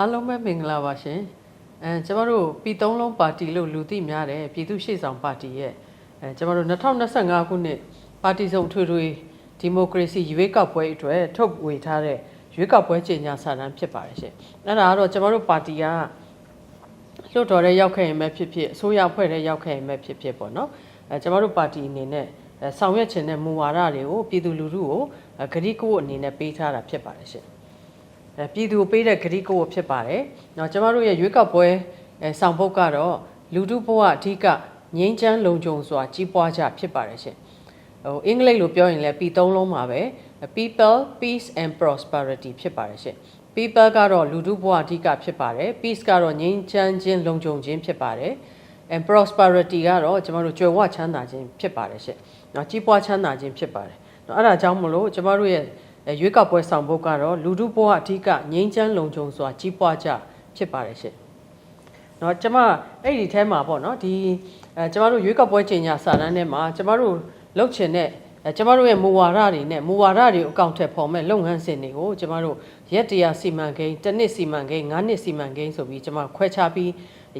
အားလုံးပဲမင်္ဂလာပါရှင်အဲကျမတို့ပြည်သုံးလုံးပါတီလို့လူသိများတယ်ပြည်သူ့ရှေ့ဆောင်ပါတီရဲ့အဲကျမတို့2025ခုနှစ်ပါတီစုံထွေထွေဒီမိုကရေစီရွေးကောက်ပွဲအတွက်ထုတ်ဝေထားတဲ့ရွေးကောက်ပွဲကြေညာစာတမ်းဖြစ်ပါတယ်ရှင်အဲ့ဒါကတော့ကျမတို့ပါတီကလွှတ်တော်ထဲရောက်ခဲ့ရင်ပဲဖြစ်ဖြစ်အစိုးရအဖွဲ့ထဲရောက်ခဲ့ရင်ပဲဖြစ်ဖြစ်ပေါ့နော်အဲကျမတို့ပါတီအနေနဲ့အဲဆောင်ရွက်ခြင်းတဲ့မူဝါဒတွေကိုပြည်သူလူထုကိုအဲဂရိကဝတ်အနေနဲ့ပေးထားတာဖြစ်ပါတယ်ရှင်အဲ ပြည်သူကိုပေးတဲ့ဂရိကိုဖြစ်ပါတယ်။နော်ကျမတို့ရဲ့ရွေးကောက်ပွဲအဲဆောင်ပုတ်ကတော့လူထုဘဝအဓိကငြိမ်းချမ်းလုံခြုံစွာကြီးပွားကြဖြစ်ပါတယ်ရှင်။ဟိုအင်္ဂလိပ်လိုပြောရင်လည်းပြည်သုံးလုံးပါပဲ people peace and prosperity ဖြစ်ပါတယ်ရှင်။ people ကတော့လူထုဘဝအဓိကဖြစ်ပါတယ် peace ကတော့ငြိမ်းချမ်းခြင်းလုံခြုံခြင်းဖြစ်ပါတယ် and prosperity ကတော့ကျမတို့ကြွယ်ဝချမ်းသာခြင်းဖြစ်ပါတယ်ရှင်။နော်ကြီးပွားချမ်းသာခြင်းဖြစ်ပါတယ်။နော်အဲ့ဒါကြောင့်မလို့ကျမတို့ရဲ့အဲ ရွေးကောက်ပွဲဆောင်ဖို့ကတော့လူထုဘဝအထီးကငြိမ်းချမ်းလုံခြုံစွာကြီးပွားကြဖြစ်ပါတယ်ရှင်။เนาะကျမအဲ့ဒီထဲမှာပေါ့နော်ဒီအဲကျမတို့ရွေးကောက်ပွဲချိန်ညာစာတမ်းထဲမှာကျမတို့လှုပ်ချင်တဲ့အဲကျမတို့ရဲ့မူဝါဒတွေနဲ့မူဝါဒတွေအကောင့်ထက်ဖော်မဲ့လုပ်ငန်းစဉ်တွေကိုကျမတို့ရက်တရာစီမံကိန်းတစ်နှစ်စီမံကိန်း၅နှစ်စီမံကိန်းဆိုပြီးကျမခွဲခြားပြီး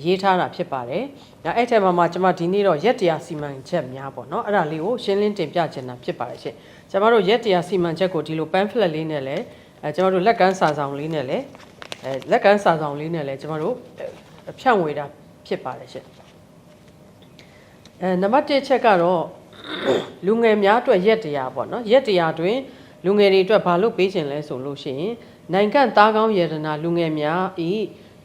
ရေးထားတာဖြစ်ပါတယ်။ဒါအဲ့ထဲမှာမှကျမဒီနေ့တော့ရက်တရာစီမံချက်များပေါ့နော်အဲ့ဒါလေးကိုရှင်းလင်းတင်ပြချင်တာဖြစ်ပါတယ်ရှင်။ ကျမတို့ရက်တရာစီမံချက်ကိုဒီလို pamphlet လေးနဲ့လည်းအဲကျမတို့လက်ကမ်းစာဆောင်လေးနဲ့လည်းအဲလက်ကမ်းစာဆောင်လေးနဲ့လည်းကျမတို့အဲဖြန့်ဝေတာဖြစ်ပါတယ်ရှင်။အဲနံပါတ်1ချက်ကတော့လူငယ်များအတွက်ရက်တရာပေါ့နော်ရက်တရာတွင်လူငယ်တွေအတွက်ဘာလို့ပေးခြင်းလဲဆိုလို့ရှိရင်နိုင်ငံသားကောင်းယေဒနာလူငယ်များဤ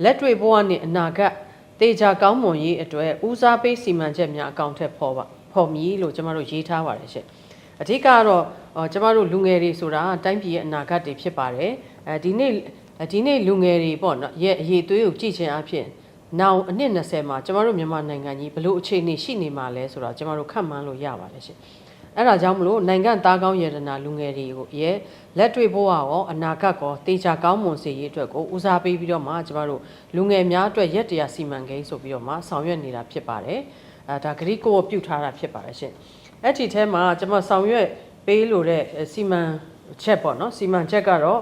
လက်တွေ့ဘဝနှင့်အနာဂတ်တေချာကောင်းမွန်ရေးအတွက်ဦးစားပေးစီမံချက်များအကောင့်ထက်ဖော်ပါဖော်မည်လို့ကျမတို့ရေးထားပါတယ်ရှင်။ အဓိကကတော့အော်ကျမတို့လူငယ်တွေဆိုတာတိုင်းပြည်ရဲ့အနာဂတ်တွေဖြစ်ပါတယ်။အဲဒီနေ့ဒီနေ့လူငယ်တွေပေါ့နော်ရဲ့အရေးသွေးကိုကြည့်ခြင်းအဖြစ်နောင်အနှစ်20မှာကျမတို့မြန်မာနိုင်ငံကြီးဘလို့အခြေအနေရှိနေမှာလဲဆိုတော့ကျမတို့ခန့်မှန်းလို့ရပါတယ်ရှင်။အဲ့ဒါကြောင့်မလို့နိုင်ငံသားကောင်းရတနာလူငယ်တွေကိုရဲ့လက်တွေ့ဘဝရောအနာဂတ်ကောတေချာကောင်းမွန်စေရေးအတွက်ကိုဦးစားပေးပြီးတော့မှကျမတို့လူငယ်များအတွက်ရက်တရာစီမံကိန်းဆိုပြီးတော့မှဆောင်ရွက်နေတာဖြစ်ပါတယ်။အဲဒါဂရိကိုပြုတ်ထားတာဖြစ်ပါတယ်ရှင်။ အဲ့ဒီထဲမှာကျမဆောင်ရွက်ပေးလို့တဲ့စီမံချက်ပေါ့နော်စီမံချက်ကတော့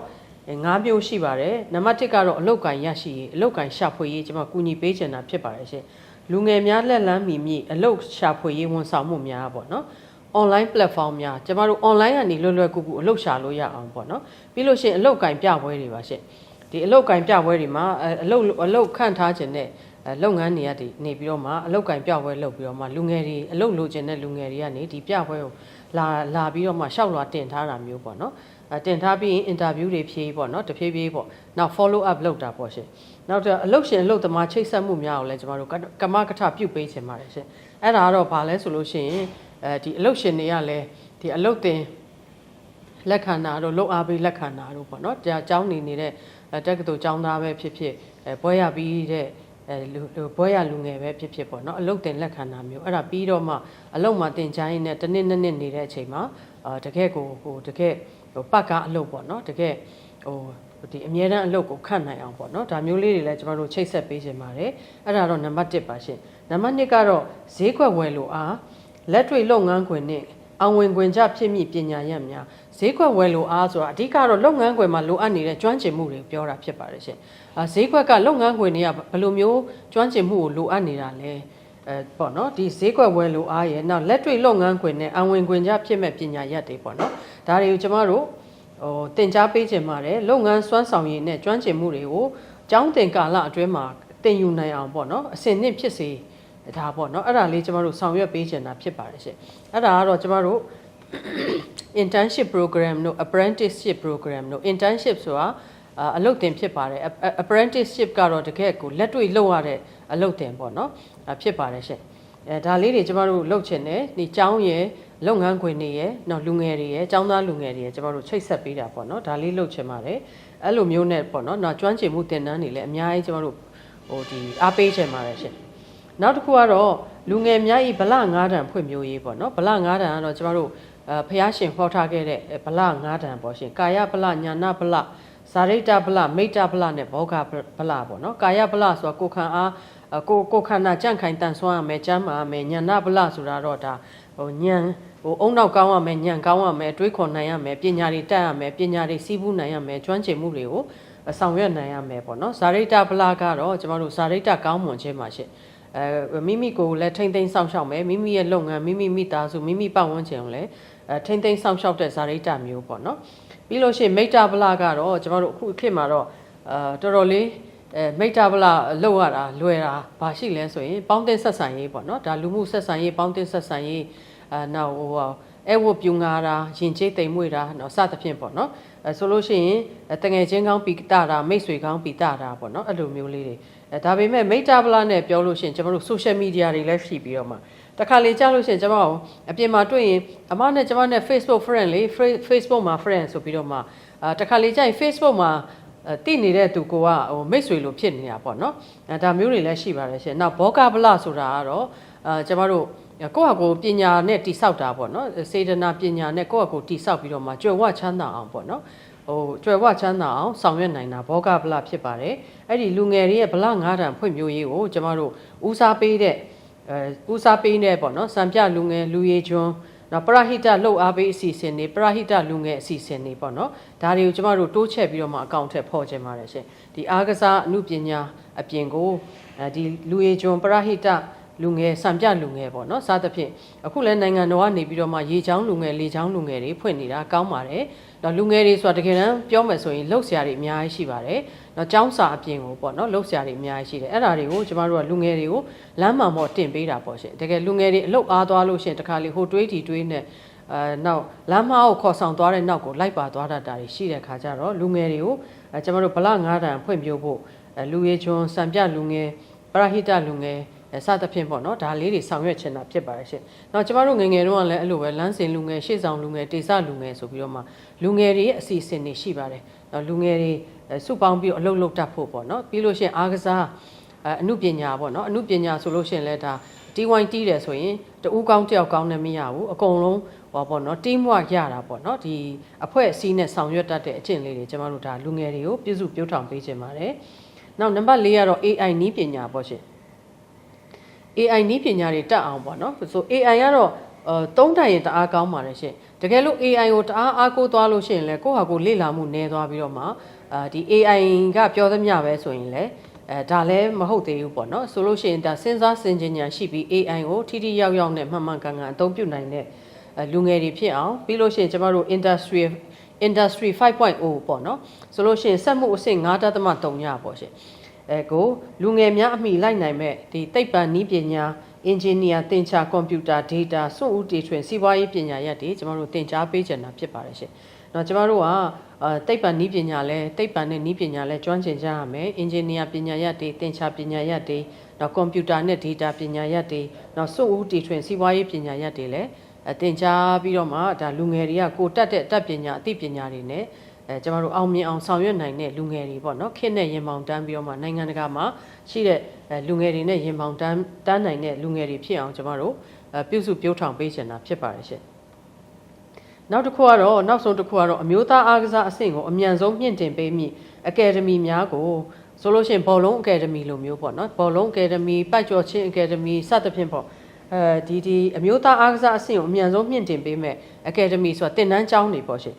၅မျိုးရှိပါတယ်နံပါတ်1ကတော့အလုတ်ကင်ရရှိရေးအလုတ်ကင်ရှာဖွေရေးကျွန်မကူညီပေးချင်တာဖြစ်ပါတယ်ရှင်လူငယ်များလက်လန်းမီမြအလုတ်ရှာဖွေရေးဝန်ဆောင်မှုများပေါ့နော် online platform များကျမတို့ online ကနေလွယ်လွယ်ကူကူအလုပ်ရှာလို့ရအောင်ပေါ့နော်ပြီးလို့ရှိရင်အလုပ်ကင်ပြပွဲတွေပါရှင့်ဒီအလုပ်ကင်ပြပွဲတွေမှာအလုပ်အလုပ်ခန့်ထားခြင်းနဲ့ လုပ်ငန်းတွေကနေနေပြီးတော့မှအလုပ်ကင်ပြပွဲလုပ်ပြီးတော့မှလူငယ်တွေအလုပ်လိုချင်တဲ့လူငယ်တွေကနေဒီပြပွဲကိုလာလာပြီးတော့မှရှောက်လွှာတင်ထားတာမျိုးပေါ့နော်အဲတင်ထားပြီးရင်အင်တာဗျူးတွေဖြေးပေါ့နော်တဖြည်းဖြည်းပေါ့နောက် follow up လုပ်တာပေါ့ရှင်နောက်တော့အလုပ်ရှင်အလုပ်သမားချိတ်ဆက်မှုများကိုလည်းကျမတို့ကမကထပြုတ်ပေးချင်ပါတယ်ရှင်အဲ့ဒါကတော့ဘာလဲဆိုလို့ရှိရင်အဲဒီအလုပ်ရှင်တွေကလည်းဒီအလုပ်တင်လက်ခံတာတို့လုပ်အားပေးလက်ခံတာတို့ပေါ့နော်ကြာကျောင်းနေနေတဲ့တက္ကသိုလ်ကျောင်းသားပဲဖြစ်ဖြစ်အဲဘွဲရပြီးတဲ့ အဲလူဘွဲရလူငယ်ပဲဖြစ်ဖြစ်ပေါ့နော်အလုတ်တင်လက်ခံတာမျိုးအဲ့ဒါပြီးတော့မှအလုတ်မှာတင်ချိုင်းနဲ့တစ်နှစ်နှစ်နှစ်နေတဲ့အချိန်မှာအာတကယ်ကိုဟိုတကယ်ဟိုပတ်ကားအလုတ်ပေါ့နော်တကယ်ဟိုဒီအမြဲတမ်းအလုပ်ကိုခန့်နိုင်အောင်ပေါ့နော်ဒါမျိုးလေးတွေလည်းကျွန်တော်တို့ချိတ်ဆက်ပေးခြင်းပါတယ်အဲ့ဒါတော့နံပါတ်1ပါရှင်နံပါတ်2ကတော့ဈေးကွက်ဝယ်လို့အားလက်တွေ့လုပ်ငန်းခွင်နဲ့အောင်ဝင်ခွင်ကြဖြစ်မိပညာရပ်များ ဈေးကွက်ဝယ်လို့အားဆိုတာအဓိကတော့လုပ်ငန်းခွင်မှာလိုအပ်နေတဲ့ကျွမ်းကျင်မှုတွေပြောတာဖြစ်ပါတယ်ရှင်အာဈေးကွက်ကလုပ်ငန်းခွင်တွေကဘယ်လိုမျိုးကျွမ်းကျင်မှုကိုလိုအပ်နေတာလဲအဲပေါ့နော်ဒီဈေးကွက်ဝယ်လို့အားရဲ့နောက်လက်တွေ့လုပ်ငန်းခွင်နဲ့အောင်ဝင်ခွင်ကြဖြစ်မဲ့ပညာရပ်တွေပေါ့နော်ဒါတွေကိုကျမတို့ဟိုတင် जा ပေးခြင်းပါတယ်လုပ်ငန်းစွမ်းဆောင်ရည်နဲ့ကျွမ်းကျင်မှုတွေကိုကျောင်းတင်ကာလအတွင်းမှာတင်ယူနိုင်အောင်ပေါ့နော်အစင်နှစ်ဖြစ်စေဒါပေါ့နော်အဲ့ဒါလေးကျမတို့ဆောင်ရွက်ပေးချင်တာဖြစ်ပါတယ်ရှင်အဲ့ဒါကတော့ကျမတို့ internship program တို့ apprenticeship program တို့ internship ဆိုတာအလုပ်တင်ဖြစ်ပါတယ် apprenticeship ကတော့တကယ်ကိုလက်တွေ့လုပ်ရတဲ့အလုပ်တင်ပေါ့နော်ဖြစ်ပါတယ်ရှင်အဲဒါလေးတွေကျမတို့လုပ်ချင်တယ်ဒီကျောင်းရဲ့လုပ်ငန်းခွင်တွေရဲ့နောက်လူငယ်တွေရဲ့ကျောင်းသားလူငယ်တွေရဲ့ကျမတို့ချိတ်ဆက်ပေးတာပေါ့နော်ဒါလေးလုပ်ချင်ပါတယ်အဲ့လိုမျိုးနဲ့ပေါ့နော်နောက်ကျွမ်းကျင်မှုသင်တန်းတွေလည်းအများကြီးကျမတို့ဟိုဒီအားပေးချင်ပါတယ်ရှင်နောက်တစ်ခုကတော့လူငယ်များဤဗလ9တန်ဖွင့်မျိုးရေးပေါ့နော်ဗလ9တန်ကတော့ကျမတို့ အဲဖះရှင်ဟောထားခဲ့တဲ့ဗလ9တန်ပေါ့ရှင်ကာယဗလညာနာဗလဇာရိတဗလမိတ်တဗလနဲ့ဘောဂဗလပေါ့နော်ကာယဗလဆိုတာကိုခံအားကိုကိုခန္ဓာကြန့်ခိုင်တန်ဆွမ်းရမယ်ကျမ်းမာရမယ်ညာနာဗလဆိုတာတော့ဒါဟိုညံဟိုအုံနောက်ကောင်းရမယ်ညံကောင်းရမယ်တွေးခေါ်နိုင်ရမယ်ပညာတွေတက်ရမယ်ပညာတွေစီးပူးနိုင်ရမယ်ကျွမ်းကျင်မှုတွေကိုအဆောင်ရွက်နိုင်ရမယ်ပေါ့နော်ဇာရိတဗလာကတော့ကျမတို့ဇာရိတကောင်းမွန်ခြင်းပါရှင် အဲမိမိကိုယ်လည်းထိမ့်သိမ်းဆောင်ရှောက်မယ်မိမိရဲ့လုပ်ငန်းမိမိမိသားစုမိမိပတ်ဝန်းကျင်ကိုလည်းအဲထိမ့်သိမ်းဆောင်ရှောက်တဲ့ဇာရိတမျိုးပေါ့နော်ပြီးလို့ရှိရင်မိတ္တဗလာကတော့ကျမတို့အခုခေတ်မှာတော့အာတော်တော်လေးအဲမိတ္တဗလာလောက်ရတာလွယ်တာဘာရှိလဲဆိုရင်ပေါင်းတင်ဆက်ဆံရေးပေါ့နော်ဒါလူမှုဆက်ဆံရေးပေါင်းတင်ဆက်ဆံရေးအာနောက်ဟိုဟာ အဲဝတ်ပြူငါတာရင်ကျေးတိမ်မွေ့တာနော်စသဖြင့်ပေါ့နော်အဲဆိုလို့ရှိရင်အဲတငယ်ချင်းကောင်းပီတာတာမိတ်ဆွေကောင်းပီတာတာပေါ့နော်အဲ့လိုမျိုးလေးတွေအဲဒါပေမဲ့မိတ္တဗလာနဲ့ပြောလို့ရှိရင်ကျွန်တော်တို့ social media တွေလည်းရှိပြီးတော့မှတခါလေကြားလို့ရှိရင်ကျွန်တော်အပြင်မှာတွေ့ရင်အမနဲ့ကျွန်မနဲ့ Facebook friend လေ Facebook မှာ friend ဆိုပြီးတော့မှအာတခါလေကြာရင် Facebook မှာအဲတိနေတဲ့သူကိုကဟိုမိတ်ဆွေလိုဖြစ်နေတာပေါ့နော်အဲဒါမျိုးတွေလည်းရှိပါတယ်ရှင်နောက်ဘောကဗလဆိုတာကတော့အာကျွန်တော်တို့ ကိုယ့်ဟာကိုယ်ပညာနဲ့တိဆောက်တာပေါ့နော်စေတနာပညာနဲ့ကိုယ့်ဟာကိုယ်တိဆောက်ပြီးတော့မှကြွယ်ဝချမ်းသာအောင်ပေါ့နော်ဟိုကြွယ်ဝချမ်းသာအောင်ဆောင်ရွက်နိုင်တာဘောကဗလဖြစ်ပါတယ်အဲ့ဒီလူငယ်တွေရဲ့ဗလငါးတန်ဖွံ့ဖြိုးရေးကိုကျွန်တော်တို့ဦးစားပေးတဲ့အဲဦးစားပေးတဲ့ပေါ့နော်စံပြလူငယ်လူရည်ကျွန်းနော်ပရဟိတလှုပ်အားပေးအစီအစဉ်တွေပရဟိတလူငယ်အစီအစဉ်တွေပေါ့နော်ဒါတွေကိုကျမတို့တိုးချဲ့ပြီးတော့မှအကောင့်ထက်ဖော်ခြင်းပါတယ်ရှင်ဒီအားကစားအမှုပညာအပြင်ကိုအဲဒီလူရည်ကျွန်းပရဟိတ လူငယ်စံပြလူငယ်ပေါ့နော်စသဖြင့်အခုလည်းနိုင်ငံတော်ကနေပြီးတော့မှရေချောင်းလူငယ်လေချောင်းလူငယ်တွေဖွင့်နေတာကောင်းပါတယ်တော့လူငယ်တွေဆိုတာတကယ်တမ်းပြောမယ်ဆိုရင်လှုပ်ရှားတွေအများကြီးရှိပါတယ်တော့ចောင်းစာအပြင်ကိုပေါ့နော်လှုပ်ရှားတွေအများကြီးရှိတယ်အဲ့ဒါတွေကိုကျမတို့ကလူငယ်တွေကိုလမ်းမှန်ပေါ်တင်ပေးတာပေါ့ရှင်တကယ်လူငယ်တွေအလုတ်အားသွားလို့ရှင်တခါလေဟိုတွေးတီတွေးနဲ့အဲနောက်လမ်းမကိုခေါ်ဆောင်သွားတဲ့နောက်ကိုလိုက်ပါသွားတတ်တာတွေရှိတဲ့ခါကျတော့လူငယ်တွေကိုအဲကျမတို့ဗလငါးတန်ဖွင့်ပြဖို့အဲလူရဲချွန်းစံပြလူငယ်ပရဟိတလူငယ်အဲ စသဖြင့်ပေါ့နော်ဒါလေးတွေဆောင်ရွက်ချင်တာဖြစ်ပါတယ်ရှင်။နောက်ကျမတို့ငယ်ငယ်တုန်းကလည်းအဲ့လိုပဲလမ်းစဉ်လူငယ်ရှေ့ဆောင်လူငယ်တေဆလူငယ်ဆိုပြီးတော့မှလူငယ်တွေရဲ့အစီအစဉ်တွေရှိပါတယ်။နောက်လူငယ်တွေစုပေါင်းပြီးအလုပ်လုပ်တတ်ဖို့ပေါ့နော်ပြီးလို့ရှိရင်အားကစားအဲအမှုပညာပေါ့နော်အမှုပညာဆိုလို့ရှိရင်လည်းဒါတီဝိုင်းတီးတယ်ဆိုရင်တူကောင်းတယောက်ကောင်းနဲ့မရဘူးအကုန်လုံးဟောပေါ့နော် team work ရတာပေါ့နော်ဒီအဖွဲ့အစည်းနဲ့ဆောင်ရွက်တတ်တဲ့အကျင့်လေးတွေကျမတို့ဒါလူငယ်တွေကိုပြုစုပြောထောင်ပေးခြင်းပါတယ်နောက်နံပါတ်၄ကတော့ AI နည်းပညာပေါ့ရှင် AI နည်းပညာတွေတက်အောင်ပေါ့နော်ဆို AI ကတော့အဲသုံးတိုင်ရင်တအားကောင်းပါတယ်ရှင်တကယ်လို့ AI ကိုတအားအားကိုးသွားလို့ရှိရင်လည်းကိုယ့်ဟာကိုယ်လေ့လာမှုနည်းသွားပြီးတော့မှအာဒီ AI ကပြောသမျှပဲဆိုရင်လည်းအဲဒါလည်းမဟုတ်သေးဘူးပေါ့နော်ဆိုလို့ရှိရင်ဒါစဉ်းစားစင်ကြင်ညာရှိပြီး AI ကိုထိထိရောက်ရောက်နဲ့မှန်မှန်ကန်ကန်အသုံးပြုနိုင်တဲ့အဲလူငယ်တွေဖြစ်အောင်ပြီးလို့ရှိရင်ကျမတို့ industry industry 5.0ပေါ့နော်ဆိုလို့ရှိရင်စက်မှုအဆင့်9.3ညပေါ့ရှင် အဲကိုလူငယ်များအမိလိုက်နိုင်မဲ့ဒီသိပ္ပံနည်းပညာအင်ဂျင်နီယာသင်္ချာကွန်ပျူတာဒေတာစွန့်ဦးတီထွင်စီးပွားရေးပညာရပ်တွေကျမတို့သင်ကြားပေးကြတာဖြစ်ပါတယ်ရှင်။တော့ကျမတို့ကအာသိပ္ပံနည်းပညာလဲသိပ္ပံနဲ့နည်းပညာလဲကျွမ်းကျင်ကြရမယ်။အင်ဂျင်နီယာပညာရပ်တွေသင်္ချာပညာရပ်တွေတော့ကွန်ပျူတာနဲ့ဒေတာပညာရပ်တွေတော့စွန့်ဦးတီထွင်စီးပွားရေးပညာရပ်တွေလဲအသင်ကြားပြီးတော့မှဒါလူငယ်တွေကကိုတက်တဲ့အတတ်ပညာအသိပညာတွေနဲ့ အဲကျမတို့အောင်မြင်အောင်ဆောင်ရွက်နိုင်တဲ့လူငယ်တွေပေါ့နော်ခေတ်နဲ့ရင်မောင်တန်းပြီးတော့မှနိုင်ငံတကာမှာရှိတဲ့လူငယ်တွေနဲ့ရင်မောင်တန်းတန်းနိုင်တဲ့လူငယ်တွေဖြစ်အောင်ကျမတို့အဲပြုစုပြောထောင်ပေးချင်တာဖြစ်ပါတယ်ရှင်နောက်တစ်ခုကတော့နောက်ဆုံးတစ်ခုကတော့အမျိုးသားအားကစားအဆင့်ကိုအမြန်ဆုံးမြင့်တင်ပေးမိအကယ်ဒမီများကိုဆိုလို့ရှိရင်ဘောလုံးအကယ်ဒမီလိုမျိုးပေါ့နော်ဘောလုံးအကယ်ဒမီပတ်ကျော်ချင်းအကယ်ဒမီစသဖြင့်ပေါ့အဲဒီဒီအမျိုးသားအားကစားအဆင့်ကိုအမြန်ဆုံးမြင့်တင်ပေးမဲ့အကယ်ဒမီဆိုတာတင်တန်းကျောင်းတွေပေါ့ရှင်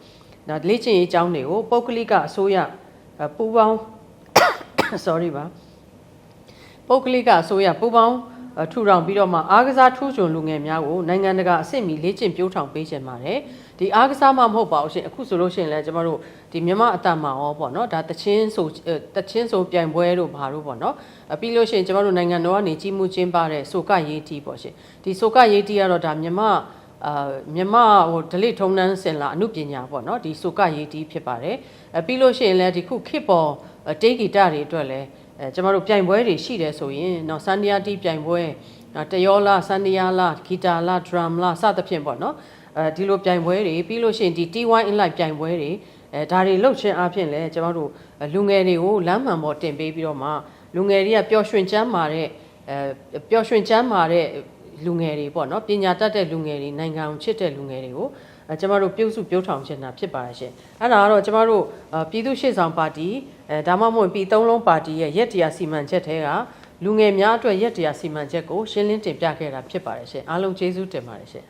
နောက်လေ့ကျင့်ရေးကျောင်းတွေကိုပုဂ္ဂလိကအစိုးရပူပေါင်း sorry ပါပုဂ္ဂလိကအစိုးရပူပေါင်းထူထောင်ပြီးတော့မှအားကစားထူးချွန်လူငယ်များကိုနိုင်ငံတကာအဆင့်မီလေ့ကျင့်ပြိုးထောင်ပေးခြင်းပါတယ်ဒီအားကစားမှမဟုတ်ပါဘူးရှင်အခုဆိုလို့ရှိရင်လည်းကျမတို့ဒီမြမအတ္တမှာရောပေါ့နော်ဒါတချင်းဆိုတချင်းဆိုပြိုင်ပွဲတို့ဘာတို့ပေါ့နော်ပြီးလို့ရှိရင်ကျမတို့နိုင်ငံတော်ကနေကြီးမှုချင်းပါတဲ့ဆိုကရေးတီပေါ့ရှင်ဒီဆိုကရေးတီကတော့ဒါမြမ အာမြမဟိုဒလိထုံနှန်းစင်လာအမှုပညာပေါ့နော်ဒီဆိုကရေးတီဖြစ်ပါတယ်အပြီးလို့ရှိရင်လည်းဒီခုခေတ်ပေါ်တေးဂီတတွေအတွက်လည်းအဲကျမတို့ပြိုင်ပွဲတွေရှိတယ်ဆိုရင်တော့စန္ဒီယာတီပြိုင်ပွဲတယောလာစန္ဒီယာလာဂီတာလာဒရမ်လာစသဖြင့်ပေါ့နော်အဲဒီလိုပြိုင်ပွဲတွေပြီးလို့ရှိရင်ဒီ T1 inline ပြိုင်ပွဲတွေအဲဒါတွေလှုပ်ခြင်းအပြင်လည်းကျမတို့လူငယ်တွေကိုလမ်းမှန်ပေါ်တင်ပေးပြီးတော့မှလူငယ်တွေကပျော်ရွှင်ချမ်းမာတဲ့အဲပျော်ရွှင်ချမ်းမာတဲ့ လူငယ်တွေပေါ့နော်ပညာတတ်တဲ့လူငယ်တွေနိုင်ငံကိုချစ်တဲ့လူငယ်တွေကိုအဲကျမတို့ပြုစုပြောထောင်ချင်တာဖြစ်ပါရဲ့ရှင်အဲ့ဒါကတော့ကျမတို့ပြည်သူ့ရှေ့ဆောင်ပါတီအဲဒါမှမဟုတ်ပြည်သုံးလုံးပါတီရဲ့ရက်တရားစီမံချက်ထဲကလူငယ်များအတွက်ရက်တရားစီမံချက်ကိုရှင်းလင်းတင်ပြခဲ့တာဖြစ်ပါတယ်ရှင်အားလုံးကျေးဇူးတင်ပါတယ်ရှင်